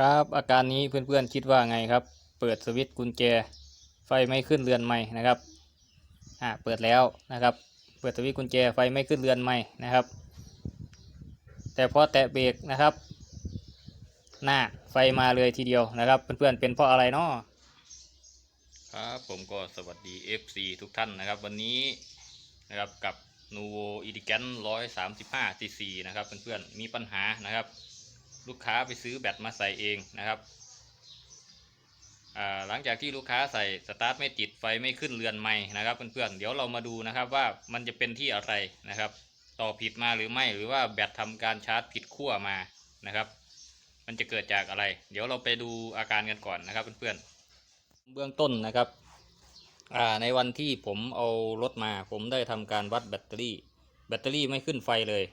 ครับอาการนี้เพื่อนๆคิดว่าไงครับ เปิดสวิตช์กุญแจ ไฟไม่ขึ้นเรือนใหม่นะครับอ่าเปิดแล้วนะครับ เปิดสวิตช์กุญแจไฟไม่ขึ้นเรือนใหม่นะครับ แต่พอแตะเบรกนะครับ หน้าไฟมาเลยทีเดียวนะครับ เพื่อนๆเป็นเพราะอะไรเนาะครับผมก็สวัสดี FC ทุกท่านนะครับ วันนี้นะครับกับ Nuvo e d i g a n 135 cc นะครับเพื่อนๆมีปัญหานะครับ ลูกค้าไปซื้อแบตมาใส่เองนะครับหลังจากที่ลูกค้าใส่สตาร์ทไม่ติดไฟไม่ขึ้นเรือนไม่นะครับเพื่อนๆเดี๋ยวเรามาดูนะครับว่ามันจะเป็นที่อะไรนะครับ ต่อผิดมาหรือไม่หรือว่าแบตทำการชาร์จผิดขั้วมานะครับ มันจะเกิดจากอะไร เดี๋ยวเราไปดูอาการกันก่อนนะครับเพื่อนๆเบื้องต้นนะครับในวันที่ผมเอารถมา ผมได้ทำการวัดแบตเตอรี่ แบตเตอรี่ไม่ขึ้นไฟเลย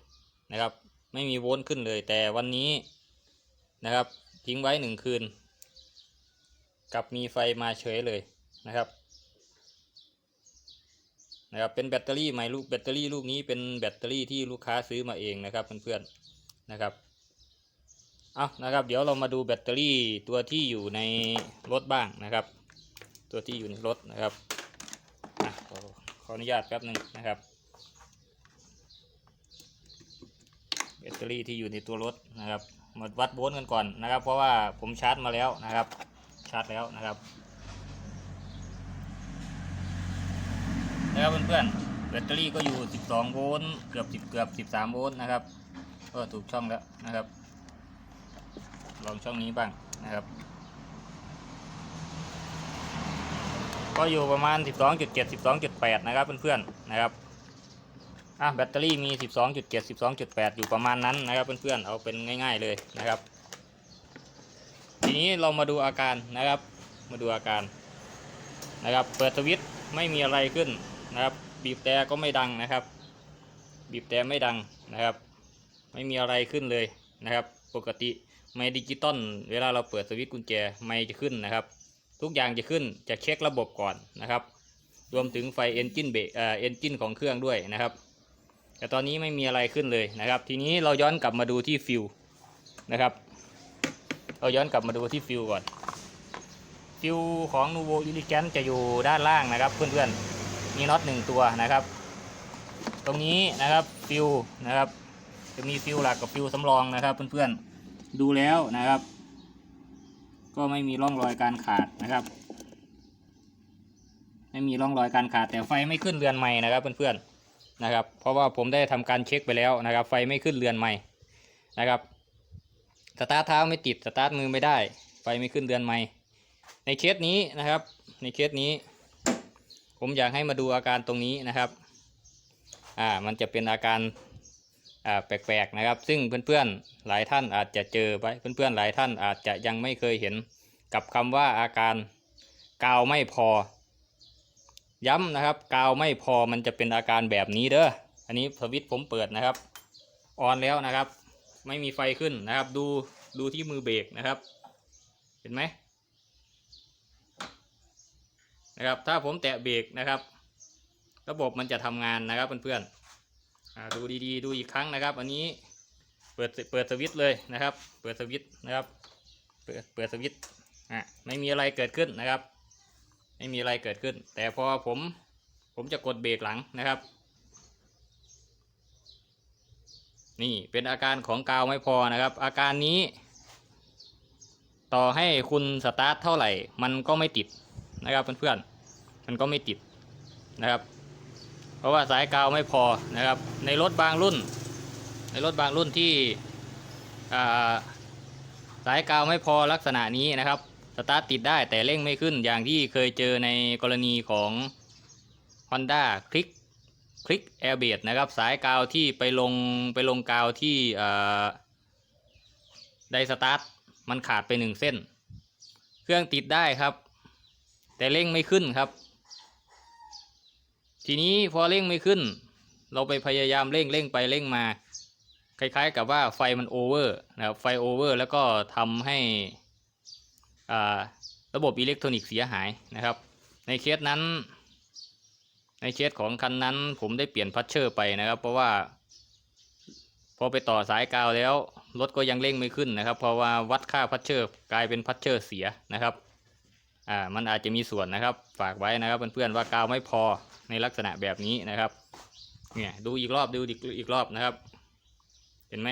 นะครับ ไม่มีโวลต์ขึ้นเลย แต่วันนี้ นะครับ ทิ้งไว้หนึ่งคืน กลับมีไฟมาเฉยเลยนะครับนะครับเป็นแบตเตอรี่ใหม่ลูกแบตเตอรี่ลูกนี้เป็นแบตเตอรี่ที่ลูกค้าซื้อมาเองนะครับเพื่อนๆนะครับเอานะครับ เดี๋ยวเรามาดูแบตเตอรี่ตัวที่อยู่ในรถบ้างนะครับ ตัวที่อยู่ในรถนะครับอขอขออนุญาตแป๊บหนึ่งนะครับ แบตเตอรี่ที่อยู่ในตัวรถนะครับ มาวัดโวลต์กันก่อนนะครับ เพราะว่าผมชาร์จมาแล้วนะครับ ชาร์จแล้วนะครับนะครับเพื่อนๆแบตเตอรี่ก็อยู่ 12 โวลต์เกือบ 10 เกือบ 13 โวลต์นะครับ ก็ถูกช่องแล้วนะครับ ลองช่องนี้บ้างนะครับ ก็อยู่ประมาณ 12.7 12.8 นะครับเพื่อนๆนะครับ อะแบตเตอรี่มี 12.7 12.8 อยู่ประมาณนั้นนะครับเพื่อนๆเอาเป็นง่าย ๆเลยนะครับ ทีนี้เรามาดูอาการนะครับ มาดูอาการนะครับ เปิดสวิตช์ไม่มีอะไรขึ้นนะครับ บีบแต่ก็ไม่ดังนะครับ บีบแต่ไม่ดังนะครับ ไม่มีอะไรขึ้นเลยนะครับ ปกติไม่ดิจิตอลเวลาเราเปิดสวิตช์กุญแจไม่จะขึ้นนะครับ ทุกอย่างจะขึ้นจะเช็คระบบก่อนนะครับ รวมถึงไฟเอนจินเบรกเอ่อเอนจินของเครื่องด้วยนะครับ แต่ตอนนี้ไม่มีอะไรขึ้นเลยนะครับ ทีนี้เราย้อนกลับมาดูที่ฟิวนะครับ เราย้อนกลับมาดูที่ฟิวก่อน ฟิวของ Nuvo Elegant จะอยู่ด้านล่างนะครับ เพื่อนๆ มีน็อตหนึ่งตัวนะครับ ตรงนี้นะครับฟิวนะครับ จะมีฟิวหลักกับฟิวสำรองนะครับ เพื่อนๆ ดูแล้วนะครับ ก็ไม่มีร่องรอยการขาดนะครับ ไม่มีร่องรอยการขาดแต่ไฟไม่ขึ้นเรือนใหม่นะครับเพื่อนๆ นะครับ เพราะว่าผมได้ทำการเช็คไปแล้วนะครับ ไฟไม่ขึ้นเรือนใหม่นะครับสตาร์ทเท้าไม่ติดสตาร์ทมือไม่ได้ ไฟไม่ขึ้นเรือนใหม่ ในเคสนี้นะครับ ในเคสนี้ ผมอยากให้มาดูอาการตรงนี้นะครับอ่ามันจะเป็นอาการอ่าแปลกๆนะครับ ซึ่งเพื่อนๆหลายท่านอาจจะเจอไปเพื่อนๆหลายท่านอาจจะยังไม่เคยเห็นกับคำว่าอาการกาวไม่พอ ย้ำนะครับ กาวไม่พอมันจะเป็นอาการแบบนี้เด้ออันนี้สวิตช์ผมเปิดนะครับออนแล้วนะครับ ไม่มีไฟขึ้นนะครับ ดูดูที่มือเบรกนะครับ เห็นไหมนะครับ ถ้าผมแตะเบรกนะครับ ระบบมันจะทำงานนะครับเพื่อนๆดูดีๆ ดูอีกครั้งนะครับ อันนี้เปิดเปิดสวิตช์เลยนะครับ เปิดสวิตช์นะครับ เปิดเปิดสวิตช์อะไม่มีอะไรเกิดขึ้นนะครับ ไม่มีอะไรเกิดขึ้น แต่พอผมผมจะกดเบรกหลังนะครับ นี่เป็นอาการของกาวไม่พอนะครับ อาการนี้ ต่อให้คุณสตาร์ทเท่าไหร่ มันก็ไม่ติดนะครับเพื่อนๆมันก็ไม่ติดนะครับ เพราะว่าสายกาวไม่พอนะครับ ในรถบางรุ่น ในรถบางรุ่นที่สายกาวไม่พอลักษณะนี้นะครับ ตาร์ทติดได้แต่เร่งไม่ขึ้นอย่างที่เคยเจอในกรณีของ Honda คลิกคลิกแอร์เบดนะครับ สายกาวที่ไปลงไปลงกาวที่ไดสตาร์ทมันขาดไปหนึ่งเส้น เครื่องติดได้ครับ แต่เร่งไม่ขึ้นครับ ทีนี้พอเร่งไม่ขึ้น เราไปพยายามเร่งเร่งไปเร่งมา คล้ายๆกับว่าไฟมันโอเวอร์นะครับไฟโอเวอร์แล้วก็ทำให้ ระบบอิเล็กทรอนิกส์เสียหายนะครับ ในเคสนั้น ในเคสของคันนั้น ผมได้เปลี่ยนพัชเชอร์ไปนะครับ เพราะว่า พอไปต่อสายกาวแล้วรถก็ยังเร่งไม่ขึ้นนะครับ เพราะว่าวัดค่าพัชเชอร์กลายเป็นพัชเชอร์เสียนะครับอ่ามันอาจจะมีส่วนนะครับ ฝากไว้นะครับเพื่อนๆว่ากาวไม่พอในลักษณะแบบนี้นะครับเนี่ยดูอีกรอบดูอีกอีกรอบนะครับ เห็นไหม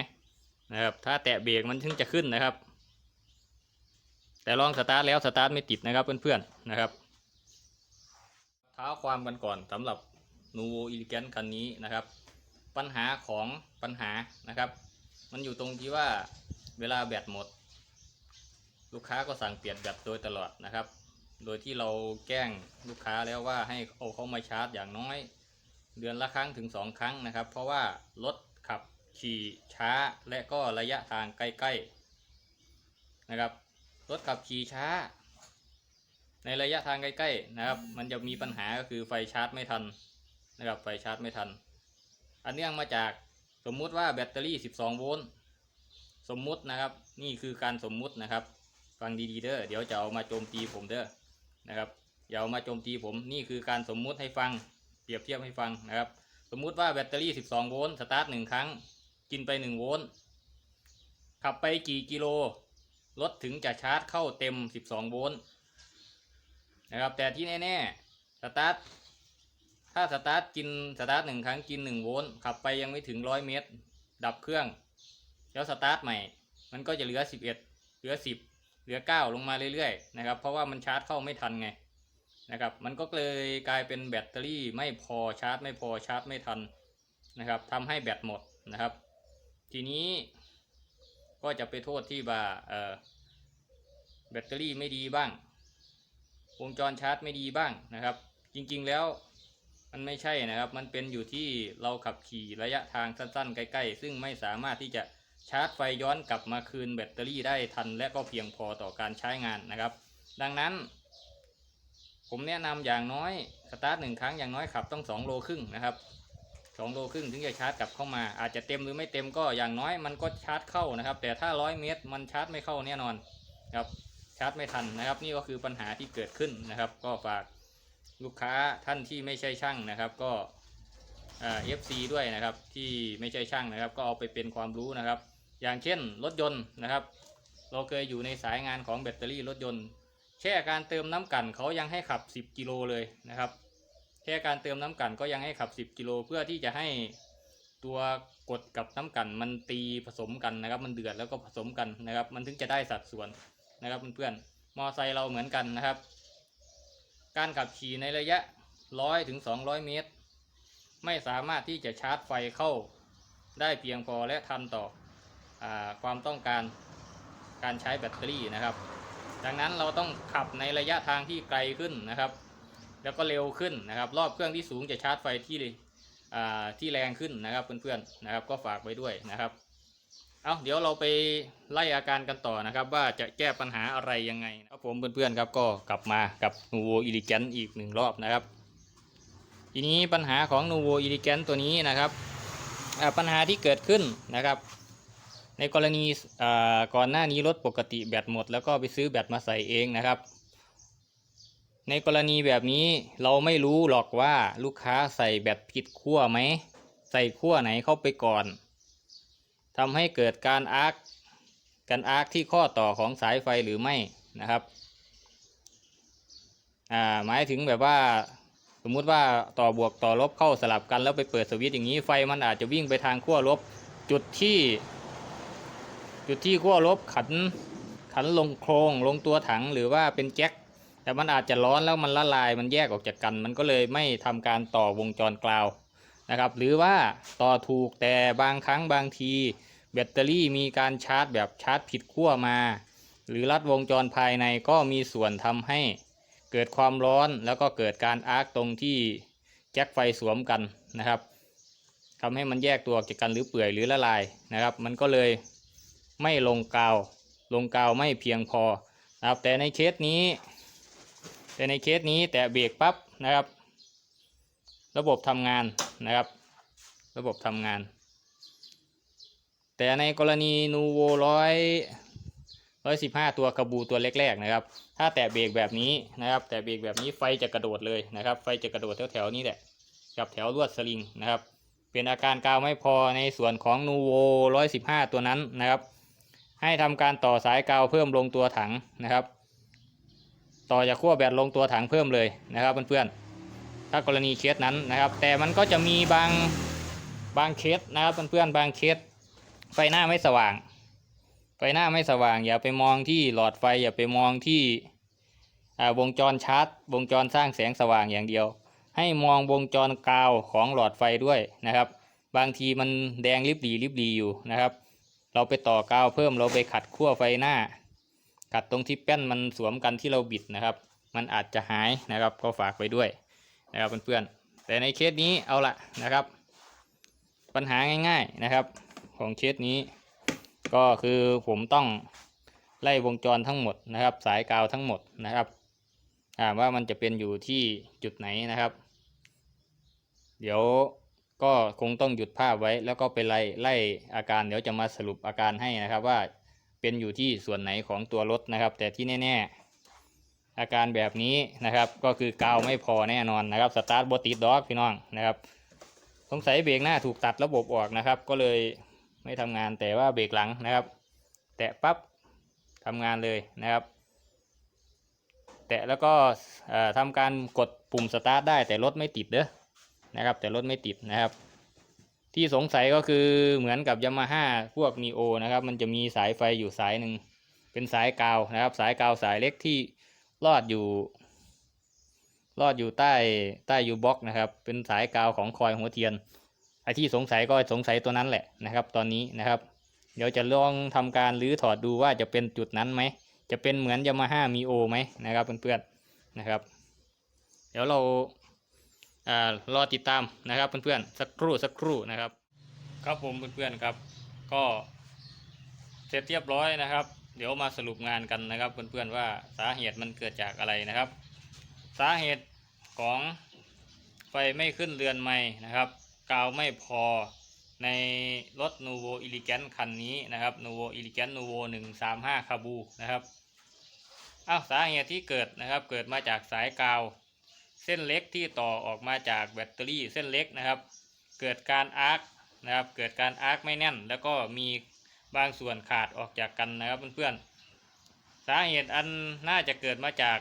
นะครับ ถ้าแตะเบรกมันถึงจะขึ้นนะครับ แต่ลองสตาร์ทแล้วสตาร์ทไม่ติดนะครับเพื่อนๆนะครับเท้าความกันก่อนสำหรับนูโวอิลิแกนคันนี้นะครับ ปัญหาของปัญหานะครับ มันอยู่ตรงที่ว่าเวลาแบตหมด ลูกค้าก็สั่งเปลี่ยนแบตโดยตลอดนะครับ โดยที่เราแกล้งลูกค้าแล้วว่าให้เอาเขามาชาร์จอย่างน้อย เดือนละครั้งถึงสองครั้งนะครับ เพราะว่ารถขับขี่ช้าและก็ระยะทางใกล้ๆนะครับ รถขับขี่ช้า ในระยะทางใกล้ๆนะครับ มันจะมีปัญหาก็คือไฟชาร์จไม่ทันนะครับไฟชาร์จไม่ทัน อันเนื่องมาจากสมมุติว่าแบตเตอรี่ 12 โวลต์สมมุตินะครับ นี่คือการสมมุตินะครับ ฟังดีๆเด้อเดี๋ยวจะเอามาโจมตีผมเด้อนะครับอย่าเอามาโจมตีผมนี่คือการสมมุติให้ฟังเปรียบเทียบให้ฟังนะครับ สมมุติว่าแบตเตอรี่ 12 โวลต์สตาร์ทหนึ่งครั้ง กินไป 1 โวลต์ขับไปกี่กิโล รถถึงจะชาร์จเข้าเต็ม 12 โวลต์นะครับ แต่ที่แน่ๆสตาร์ทถ้าสตาร์ทกินสตาร์ทหนึ่งครั้งกินหนึ่งโวลต์ขับไปยังไม่ถึงร้อยเมตร ดับเครื่อง แล้วสตาร์ทใหม่ มันก็จะเหลือสิบเอ็ดเหลือสิบเหลือเก้าลงมาเรื่อยๆนะครับ เพราะว่ามันชาร์จเข้าไม่ทันไงนะครับ มันก็เลยกลายเป็นแบตเตอรี่ไม่พอชาร์จ ไม่พอชาร์จไม่ทันนะครับทำให้แบตหมดนะครับ ทีนี้ ก็จะไปโทษที่ว่าแบตเตอรี่ไม่ดีบ้าง วงจรชาร์จไม่ดีบ้างนะครับ จริงๆแล้วมันไม่ใช่นะครับ มันเป็นอยู่ที่เราขับขี่ระยะทางสั้นๆ ใกล้ๆ ซึ่งไม่สามารถที่จะชาร์จไฟย้อนกลับมาคืนแบตเตอรี่ได้ทัน และก็เพียงพอต่อการใช้งานนะครับ ดังนั้น ผมแนะนำอย่างน้อยสตาร์ทหนึ่งครั้งอย่างน้อยขับต้อง 2 โลครึ่งนะครับ 2โลครึ่งถึงจะชาร์จกลับเข้ามา อาจจะเต็มหรือไม่เต็มก็อย่างน้อยมันก็ชาร์จเข้านะครับ แต่ถ้า 100 เมตรมันชาร์จไม่เข้าแน่นอนครับชาร์จไม่ทันนะครับ นี่ก็คือปัญหาที่เกิดขึ้นนะครับ ก็ฝากลูกค้าท่านที่ไม่ใช่ช่างนะครับ ก็เอฟซีด้วยนะครับที่ไม่ใช่ช่างนะครับ ก็เอาไปเป็นความรู้นะครับ อย่างเช่นรถยนต์นะครับ เราเคยอยู่ในสายงานของแบตเตอรี่รถยนต์แค่การเติมน้ำกันเขายังให้ขับ 10 กิโลเลยนะครับ ค่การเติมน้ำกันก็ยังให้ขับ 10กิโลเพื่อที่จะให้ตัวกดกับน้ำกันมันตีผสมกันนะครับ มันเดือดแล้วก็ผสมกันนะครับ มันถึงจะได้สัดส่วนนะครับเพื่อนๆมอไซค์เราเหมือนกันนะครับ การขับขี่ในระยะ 100ถึง200 เมตร ไม่สามารถที่จะชาร์จไฟเข้าได้เพียงพอและทันต่ออความต้องการการใช้แบตเตอรี่นะครับ ดังนั้นเราต้องขับในระยะทางที่ไกลขึ้นนะครับ แล้วก็เร็วขึ้นนะครับรอบเครื่องที่สูงจะชาร์จไฟที่ที่แรงขึ้นนะครับเพื่อนๆนะครับ ก็ฝากไว้ด้วยนะครับเอาเดี๋ยวเราไปไล่อาการกันต่อนะครับ ว่าจะแก้ปัญหาอะไรยังไงครับผมเพื่อนๆครับก็กลับมากับ Nuvo e l e g a n t อีกหนึ่งรอบนะครับ ทีนี้ปัญหาของ Nuvo e l e g a n t ตัวนี้นะครับปัญหาที่เกิดขึ้นนะครับ ในกรณีก่อนหน้านี้รถปกติแบตหมด แล้วก็ไปซื้อแบตมาใส่เองนะครับ ในกรณีแบบนี้เราไม่รู้หรอกว่าลูกค้าใส่แบตผิดขั้วไหม ใส่ขั้วไหนเข้าไปก่อนทำให้เกิดการอาร์คการอาร์คที่ข้อต่อของสายไฟหรือไม่นะครับอ่าหมายถึงแบบว่า สมมุติว่าต่อบวกต่อลบเข้าสลับกันแล้วไปเปิดสวิตช์อย่างนี้ไฟมันอาจจะวิ่งไปทางขั้วลบ จุดที่ จุดที่ขั้วลบขันขันลงโครงลงตัวถังหรือว่าเป็นแจ็ค แต่มันอาจจะร้อนแล้วมันละลายมันแยกออกจากกัน มันก็เลยไม่ทำการต่อวงจรกลาวนะครับ หรือว่าต่อถูกแต่บางครั้งบางที แบตเตอรี่มีการชาร์จแบบชาร์จผิดขั้วมา หรือลัดวงจรภายในก็มีส่วนทำให้เกิดความร้อนแล้วก็เกิดการอาร์คตรงที่แจ็คไฟสวมกันนะครับทำให้มันแยกตัวออกจากกันหรือเปื่อยหรือละลายนะครับ มันก็เลยไม่ลงกาว ลงกาวไม่เพียงพอนะครับแต่ในเคสนี้ แต่ในเคสนี้แต่เบรกปั๊บนะครับ ระบบทำงานนะครับ ระบบทำงาน แต่ในกรณีนูโวร้อยร้อยสิบห้าตัวกระบูตัวแรกๆนะครับ ถ้าแตะเบรกแบบนี้นะครับ แต่เบรกแบบนี้ไฟจะกระโดดเลยนะครับ ไฟจะกระโดดแถวๆนี้แหละกับแถวลวดสลิงนะครับเป็นอาการกาวไม่พอในส่วนของนูโว115 ตัวนั้นนะครับ ให้ทำการต่อสายกาวเพิ่มลงตัวถังนะครับ ต่อจากขั้วแบตลงตัวถังเพิ่มเลยนะครับเพื่อนๆถ้ากรณีเคสนั้นนะครับ แต่มันก็จะมีบางบางเคสนะครับเพื่อนๆบางเคสไฟหน้าไม่สว่าง ไฟหน้าไม่สว่าง อย่าไปมองที่หลอดไฟอย่าไปมองที่วงจรชาร์จ วงจรสร้างแสงสว่างอย่างเดียว ให้มองวงจรกาวของหลอดไฟด้วยนะครับ บางทีมันแดงริบหรีริบหรีอยู่นะครับ เราไปต่อกาวเพิ่มเราไปขัดขั้วไฟหน้า ขัดตรงที่แป้นมันสวมกันที่เราบิดนะครับ มันอาจจะหายนะครับก็ฝากไว้ด้วยนะครับเพื่อนๆแต่ในเคสนี้เอาละนะครับ ปัญหาง่าย ๆนะครับ ของเคสนี้ ก็คือผมต้องไล่วงจรทั้งหมดนะครับ สายกาวทั้งหมดนะครับว่ามันจะเป็นอยู่ที่จุดไหนนะครับ เดี๋ยวก็คงต้องหยุดภาพไว้แล้วก็ไปไล่ไล่อาการเดี๋ยวจะมาสรุปอาการให้นะครับว่า เป็นอยู่ที่ส่วนไหนของตัวรถนะครับ แต่ที่แน่ ๆ อาการแบบนี้นะครับ ก็คือกาวไม่พอแน่นอนนะครับสตาร์ทบติดดอกพี่น้องนะครับสงสัยเบรกหน้าถูกตัดระบบออกนะครับ ก็เลยไม่ทำงานแต่ว่าเบรกหลังนะครับ แตะปั๊บทำงานเลยนะครับ แตะแล้วก็เอ่อทำการกดปุ่มสตาร์ทได้แต่รถไม่ติดเด้อนะครับ แต่รถไม่ติดนะครับ ที่สงสัยก็คือเหมือนกับยามาฮ่าพวกนีโอนะครับ มันจะมีสายไฟอยู่สายหนึ่งเป็นสายกาวนะครับ สายกาวสายเล็กที่ลอดอยู่ ลอดอยู่ใต้ใต้ยูบ็อกนะครับ เป็นสายกาวของคอยหัวเทียนไอที่สงสัยก็สงสัยตัวนั้นแหละนะครับ ตอนนี้นะครับ เดี๋ยวจะลองทำการรื้อถอดดูว่าจะเป็นจุดนั้นไหมจะเป็นเหมือนยามาฮ่ามีโอไหมนะครับเพื่อนๆนะครับ เดี๋ยวเรา รอติดตามนะครับเพื่อนๆสักครู่สักครู่นะครับ ครับผมเพื่อนๆครับ ก็เสร็จเรียบร้อยนะครับ เดี๋ยวมาสรุปงานกันนะครับเพื่อนๆว่าสาเหตุมันเกิดจากอะไรนะครับ สาเหตุของไฟไม่ขึ้นเรือนไม่นะครับ กาวไม่พอในรถ n u v o e l e g a n t คันนี้นะครับ n u v o e l e g a n t n u v o 135คาบูนะครับอ้าวสาเหตุที่เกิดนะครับ เกิดมาจากสายกาว เส้นเล็กที่ต่อออกมาจากแบตเตอรี่เส้นเล็กนะครับ เกิดการอาร์คนะครับ เกิดการอาร์คไม่แน่น แล้วก็มีบางส่วนขาดออกจากกันนะครับเพื่อนๆ สาเหตุอันน่าจะเกิดมาจาก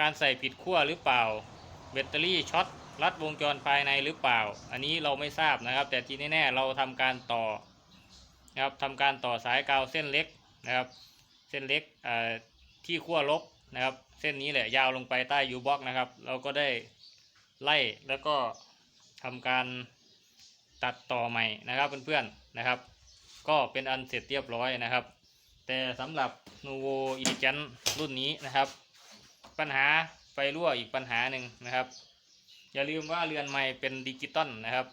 การใส่ผิดขั้วหรือเปล่า แบตเตอรี่ช็อตรัดวงจรภายในหรือเปล่า อันนี้เราไม่ทราบนะครับ แต่ที่แน่ๆเราทำการต่อนะครับทำการต่อสายกาวเส้นเล็กนะครับ เส้นเล็กที่ขั้วลบ นะครับ เส้นนี้แหละยาวลงไปใต้ยูบ็อกนะครับ เราก็ได้ไล่แล้วก็ทำการตัดต่อใหม่นะครับเพื่อนๆนะครับ ก็เป็นอันเสร็จเรียบร้อยนะครับ แต่สำหรับ n u v o e l e g a n t รุ่นนี้นะครับ ปัญหาไฟรั่วอีกปัญหาหนึ่งนะครับ อย่าลืมว่าเรือนไม้เป็นดิจิตอลนะครับ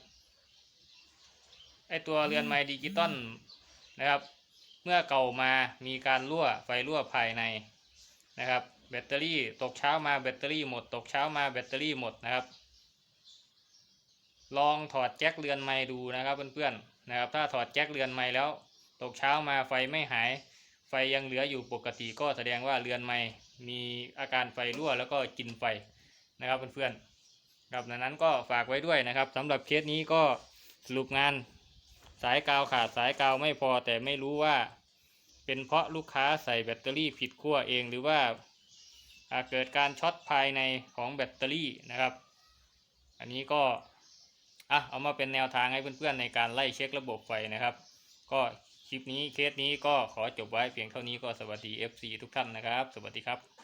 ไอตัวเรือนไม้ดิจิตอลนะครับ เมื่อเก่ามามีการรั่วไฟรั่วภายใน นะครับ แบตเตอรี่ตกเช้ามาแบตเตอรี่หมด ตกเช้ามาแบตเตอรี่หมดนะครับ ลองถอดแจ็คเรือนไม้ดูนะครับเพื่อนๆนะครับ ถ้าถอดแจ็คเรือนไม้แล้ว ตกเช้ามาไฟไม่หาย ไฟยังเหลืออยู่ปกติก็แสดงว่าเรือนไม้มีอาการไฟรั่วแล้วก็กินไฟนะครับเพื่อนๆครับดังนั้นก็ฝากไว้ด้วยนะครับสำหรับเคสนี้ก็สรุปงานสายกาวขาดสายกาวไม่พอแต่ไม่รู้ว่า เป็นเพราะลูกค้าใส่แบตเตอรี่ผิดขั้วเองหรือว่าอาเกิดการช็อตภายในของแบตเตอรี่นะครับ อันนี้ก็อะเอามาเป็นแนวทางให้เพื่อนๆในการไล่เช็คระบบไฟนะครับ ก็คลิปนี้เคสนี้ก็ขอจบไว้เพียงเท่านี้ก็สวัสดี FC ทุกท่านนะครับ สวัสดีครับ